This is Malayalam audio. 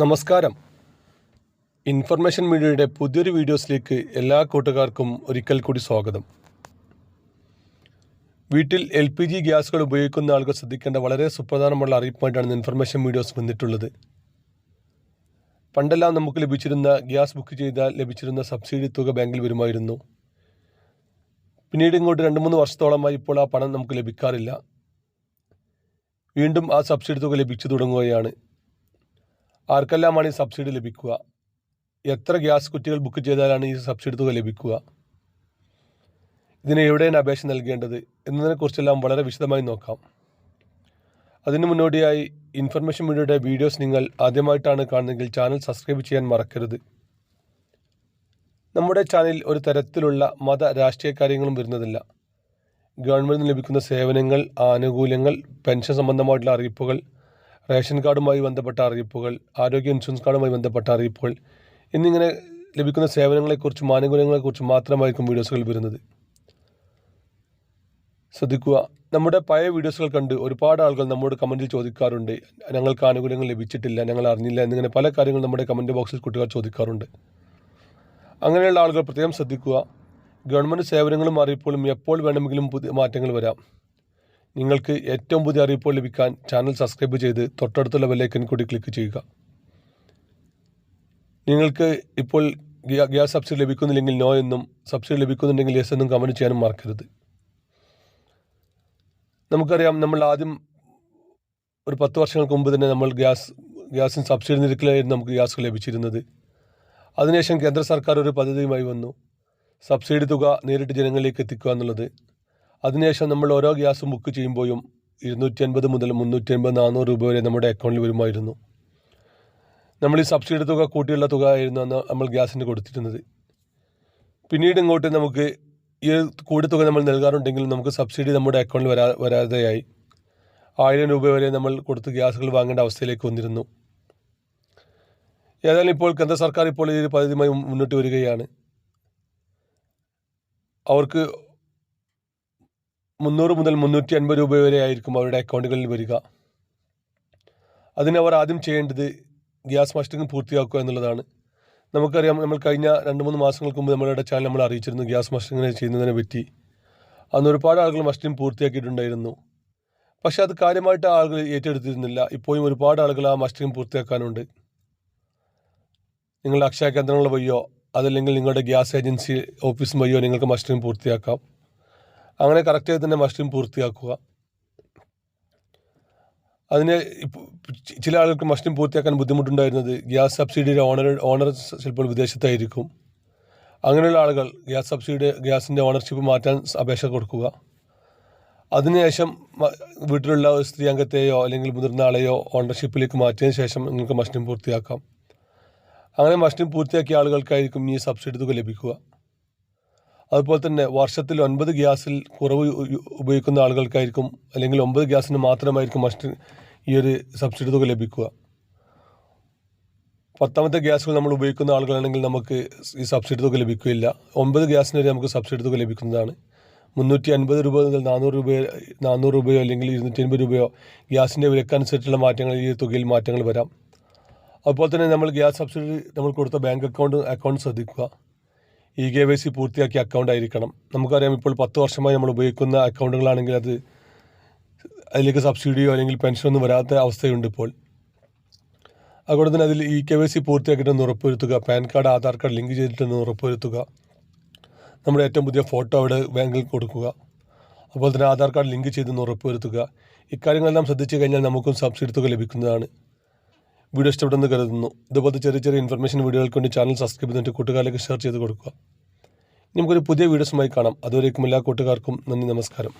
നമസ്കാരം. ഇൻഫർമേഷൻ മീഡിയയുടെ പുതിയൊരു വീഡിയോസിലേക്ക് എല്ലാ കൂട്ടുകാർക്കും ഒരിക്കൽ കൂടി സ്വാഗതം. വീട്ടിൽ എൽ പി ജി ഗ്യാസുകൾ ഉപയോഗിക്കുന്ന ആളുകൾ ശ്രദ്ധിക്കേണ്ട വളരെ സുപ്രധാനമുള്ള അറിയിപ്പായിട്ടാണ് ഇൻഫർമേഷൻ വീഡിയോസ് വന്നിട്ടുള്ളത്. പണ്ടെല്ലാം നമുക്ക് ലഭിച്ചിരുന്ന ഗ്യാസ് ബുക്ക് ചെയ്താൽ ലഭിച്ചിരുന്ന സബ്സിഡി തുക ബാങ്കിൽ വരുമായിരുന്നു. പിന്നീട് ഇങ്ങോട്ട് രണ്ട് മൂന്ന് വർഷത്തോളമായി ഇപ്പോൾ ആ പണം നമുക്ക് ലഭിക്കാറില്ല. വീണ്ടും ആ സബ്സിഡി തുക ലഭിച്ചു തുടങ്ങുകയാണ്. ആർക്കെല്ലാമാണ് ഈ സബ്സിഡി ലഭിക്കുക. എത്ര ഗ്യാസ് കുറ്റികൾ ബുക്ക് ചെയ്താലാണ് ഈ സബ്സിഡി തുക ലഭിക്കുക. ഇതിന് എവിടെയാണ് അപേക്ഷ നൽകേണ്ടത് എന്നതിനെക്കുറിച്ചെല്ലാം വളരെ വിശദമായി നോക്കാം. അതിനു മുന്നോടിയായി ഇൻഫർമേഷൻ മീഡിയയുടെ വീഡിയോസ് നിങ്ങൾ ആദ്യമായിട്ടാണ് കാണുന്നതെങ്കിൽ ചാനൽ സബ്സ്ക്രൈബ് ചെയ്യാൻ മറക്കരുത്. നമ്മുടെ ചാനലിൽ ഒരു തരത്തിലുള്ള മത രാഷ്ട്രീയ കാര്യങ്ങളും വരുന്നതില്ല. ഗവൺമെന്റിന് ലഭിക്കുന്ന സേവനങ്ങൾ ആനുകൂല്യങ്ങൾ പെൻഷൻ സംബന്ധമായിട്ടുള്ള അറിയിപ്പുകൾ റേഷൻ കാർഡുമായി ബന്ധപ്പെട്ട അറിയിപ്പുകൾ ആരോഗ്യ ഇൻഷുറൻസ് കാർഡുമായി ബന്ധപ്പെട്ട അറിയിപ്പുകൾ എന്നിങ്ങനെ ലഭിക്കുന്ന സേവനങ്ങളെക്കുറിച്ചും ആനുകൂല്യങ്ങളെക്കുറിച്ചും മാത്രമായിരിക്കും വീഡിയോസുകൾ വരുന്നത്. ശ്രദ്ധിക്കുക നമ്മുടെ പഴയ വീഡിയോസുകൾ കണ്ട് ഒരുപാട് ആളുകൾ നമ്മോട് കമന്റിൽ ചോദിക്കാറുണ്ട്. ഞങ്ങൾക്ക് ആനുകൂല്യങ്ങൾ ലഭിച്ചിട്ടില്ല ഞങ്ങൾ അറിഞ്ഞില്ല എന്നിങ്ങനെ പല കാര്യങ്ങളും നമ്മുടെ കമന്റ് ബോക്സിൽ കുട്ടികൾ ചോദിക്കാറുണ്ട്. അങ്ങനെയുള്ള ആളുകൾ പ്രത്യേകം ശ്രദ്ധിക്കുക. ഗവൺമെന്റ് സേവനങ്ങളും അറിയിപ്പുകളും എപ്പോൾ വേണമെങ്കിലും പുതിയ മാറ്റങ്ങൾ വരാം. നിങ്ങൾക്ക് ഏറ്റവും പുതിയ അറിയിപ്പുകൾ ലഭിക്കാൻ ചാനൽ സബ്സ്ക്രൈബ് ചെയ്ത് തൊട്ടടുത്തുള്ള ബെല്ലൈക്കൻ കൂടി ക്ലിക്ക് ചെയ്യുക. നിങ്ങൾക്ക് ഇപ്പോൾ ഗ്യാസ് സബ്സിഡി ലഭിക്കുന്നില്ലെങ്കിൽ നോ എന്നും സബ്സിഡി ലഭിക്കുന്നുണ്ടെങ്കിൽ യെസ് എന്നും കമന്റ് ചെയ്യാനും മറക്കരുത്. നമുക്കറിയാം നമ്മൾ ആദ്യം ഒരു പത്ത് വർഷങ്ങൾക്ക് മുമ്പ് തന്നെ നമ്മൾ ഗ്യാസ് ഗ്യാസിന് സബ്സിഡി നിരക്കിലായിരുന്നു നമുക്ക് ഗ്യാസ് ലഭിച്ചിരുന്നത്. അതിനുശേഷം കേന്ദ്ര സർക്കാർ ഒരു പദ്ധതിയുമായി വന്നു. സബ്സിഡി തുക നേരിട്ട് ജനങ്ങളിലേക്ക് എത്തിക്കുക എന്നുള്ളത്. അതിനുശേഷം നമ്മൾ ഓരോ ഗ്യാസും ബുക്ക് ചെയ്യുമ്പോഴും ഇരുന്നൂറ്റി അൻപത് മുതൽ മുന്നൂറ്റി അൻപത് നാനൂറ് രൂപ വരെ നമ്മുടെ അക്കൗണ്ടിൽ വരുമായിരുന്നു. നമ്മൾ ഈ സബ്സിഡി തുക കൂട്ടിയുള്ള തുക ആയിരുന്നു അന്ന് നമ്മൾ ഗ്യാസിന് കൊടുത്തിരുന്നത്. പിന്നീട് ഇങ്ങോട്ട് നമുക്ക് ഈ കൂടി തുക നമ്മൾ നൽകാറുണ്ടെങ്കിലും നമുക്ക് സബ്സിഡി നമ്മുടെ അക്കൗണ്ടിൽ വരാ വരാതെയായി. ആയിരം രൂപ വരെ നമ്മൾ കൊടുത്ത് ഗ്യാസുകൾ വാങ്ങേണ്ട അവസ്ഥയിലേക്ക് വന്നിരുന്നു. ഏതായാലും ഇപ്പോൾ കേന്ദ്ര സർക്കാർ ഇപ്പോൾ ഒരു പദ്ധതിയുമായി മുന്നോട്ട് വരികയാണ്. അവർക്ക് മുന്നൂറ് മുതൽ മുന്നൂറ്റി അൻപത് രൂപ വരെ ആയിരിക്കും അവരുടെ അക്കൗണ്ടുകളിൽ വരിക. അതിനവർ ആദ്യം ചെയ്യേണ്ടത് ഗ്യാസ് മസ്റ്ററിംഗ് പൂർത്തിയാക്കുക എന്നുള്ളതാണ്. നമുക്കറിയാം നമ്മൾ കഴിഞ്ഞ രണ്ട് മൂന്ന് മാസങ്ങൾക്ക് മുമ്പ് നമ്മളുടെ ചാനൽ നമ്മൾ അറിയിച്ചിരുന്നു ഗ്യാസ് മസ്റ്റിംഗ് ചെയ്യുന്നതിനെ പറ്റി. അന്ന് ഒരുപാട് ആളുകൾ മസ്റ്ററിംഗ് പൂർത്തിയാക്കിയിട്ടുണ്ടായിരുന്നു. പക്ഷേ അത് കാര്യമായിട്ട് ആളുകൾ ഏറ്റെടുത്തിരുന്നില്ല. ഇപ്പോഴും ഒരുപാട് ആളുകൾ ആ മസ്റ്ററിംഗ് പൂർത്തിയാക്കാനുണ്ട്. നിങ്ങളുടെ അക്ഷയ കേന്ദ്രങ്ങൾ വഴിയോ അതല്ലെങ്കിൽ നിങ്ങളുടെ ഗ്യാസ് ഏജൻസി ഓഫീസ് വഴിയോ നിങ്ങൾക്ക് മസ്റ്ററിംഗ് പൂർത്തിയാക്കാം. അങ്ങനെ കറക്റ്റ് കറക്റ്റായി തന്നെ മഷ്റൂം പൂർത്തിയാക്കുക. അതിന് ചില ആളുകൾക്ക് മഷ്റൂം പൂർത്തിയാക്കാൻ ബുദ്ധിമുട്ടുണ്ടായിരുന്നത് ഗ്യാസ് സബ്സിഡിയുടെ ഓണർ ഓണർ ചിലപ്പോൾ വിദേശത്തായിരിക്കും. അങ്ങനെയുള്ള ആളുകൾ ഗ്യാസ് സബ്സിഡി ഗ്യാസിന്റെ ഓണർഷിപ്പ് മാറ്റാൻ അപേക്ഷ കൊടുക്കുക. അതിനുശേഷം വീട്ടിലുള്ള ഒരു സ്ത്രീ അംഗത്തെയോ അല്ലെങ്കിൽ മുതിർന്ന ആളെയോ ഓണർഷിപ്പിലേക്ക് മാറ്റിയതിന് ശേഷം നിങ്ങൾക്ക് മസ്റ്റിംഗ് പൂർത്തിയാക്കാം. അങ്ങനെ മസ്റ്റിംഗ് പൂർത്തിയാക്കിയ ആളുകൾക്കായിരിക്കും ഈ സബ്സിഡി തുക ലഭിക്കുക. അതുപോലെ തന്നെ വർഷത്തിൽ ഒൻപത് ഗ്യാസിൽ കുറവ് ഉപയോഗിക്കുന്ന ആളുകൾക്കായിരിക്കും അല്ലെങ്കിൽ ഒമ്പത് ഗ്യാസിന് മാത്രമായിരിക്കും മസ്റ്റ് ഈ ഒരു സബ്സിഡി തുക ലഭിക്കുക. പത്താമത്തെ ഗ്യാസുകൾ നമ്മൾ ഉപയോഗിക്കുന്ന ആളുകളാണെങ്കിൽ നമുക്ക് ഈ സബ്സിഡി തുക ലഭിക്കുകയില്ല. ഒമ്പത് ഗ്യാസിന് വരെ നമുക്ക് സബ്സിഡി തുക ലഭിക്കുന്നതാണ്. മുന്നൂറ്റി അൻപത് രൂപ മുതൽ നാനൂറ് രൂപ നാനൂറ് രൂപയോ അല്ലെങ്കിൽ ഇരുന്നൂറ്റി അൻപത് രൂപയോ ഗ്യാസിന്റെ വിലക്കനുസരിച്ചുള്ള മാറ്റങ്ങൾ ഈ തുകയിൽ മാറ്റങ്ങൾ വരാം. അതുപോലെ തന്നെ നമ്മൾ ഗ്യാസ് സബ്സിഡി നമ്മൾ കൊടുത്ത ബാങ്ക് അക്കൗണ്ട് അക്കൗണ്ട് ശ്രദ്ധിക്കുക. ഇ കെ വൈ സി പൂർത്തിയാക്കിയ അക്കൗണ്ട് ആയിരിക്കണം. നമുക്കറിയാം ഇപ്പോൾ പത്ത് വർഷമായി നമ്മൾ ഉപയോഗിക്കുന്ന അക്കൗണ്ടുകളാണെങ്കിൽ അത് അതിലേക്ക് സബ്സിഡിയോ അല്ലെങ്കിൽ പെൻഷനോ ഒന്നും വരാത്ത അവസ്ഥയുണ്ട് ഇപ്പോൾ. അതുകൊണ്ട് തന്നെ അതിൽ ഇ കെ വൈ സി പൂർത്തിയാക്കിയിട്ടൊന്ന് ഉറപ്പുവരുത്തുക PAN card Aadhaar card link ചെയ്തിട്ടൊന്ന് ഉറപ്പുവരുത്തുക നമ്മുടെ ഏറ്റവും പുതിയ ഫോട്ടോ അവിടെ ബാങ്കിൽ കൊടുക്കുക അതുപോലെ തന്നെ ആധാർ കാർഡ് ലിങ്ക് ചെയ്തെന്ന് ഉറപ്പുവരുത്തുക. ഇക്കാര്യങ്ങളെല്ലാം ശ്രദ്ധിച്ചു കഴിഞ്ഞാൽ നമുക്കും സബ്സിഡി തുക ലഭിക്കുന്നതാണ്. വീഡിയോ ഇഷ്ടപ്പെടുന്നു കരുതുന്നു. ഇതുപോലത്തെ ചെറിയ ചെറിയ ഇൻഫർമേഷൻ വീഡിയോകൾക്ക് വേണ്ടി ചാനൽ സബ്സ്ക്രൈബ് ചെയ്തിട്ട് കൂട്ടുകാരിലേക്ക് ഷെയർ ചെയ്ത് കൊടുക്കുക. നമുക്കൊരു പുതിയ വീഡിയോസുമായി കാണാം. അതുവരേക്കും എല്ലാ കൂട്ടുകാർക്കും നന്ദി നമസ്കാരം.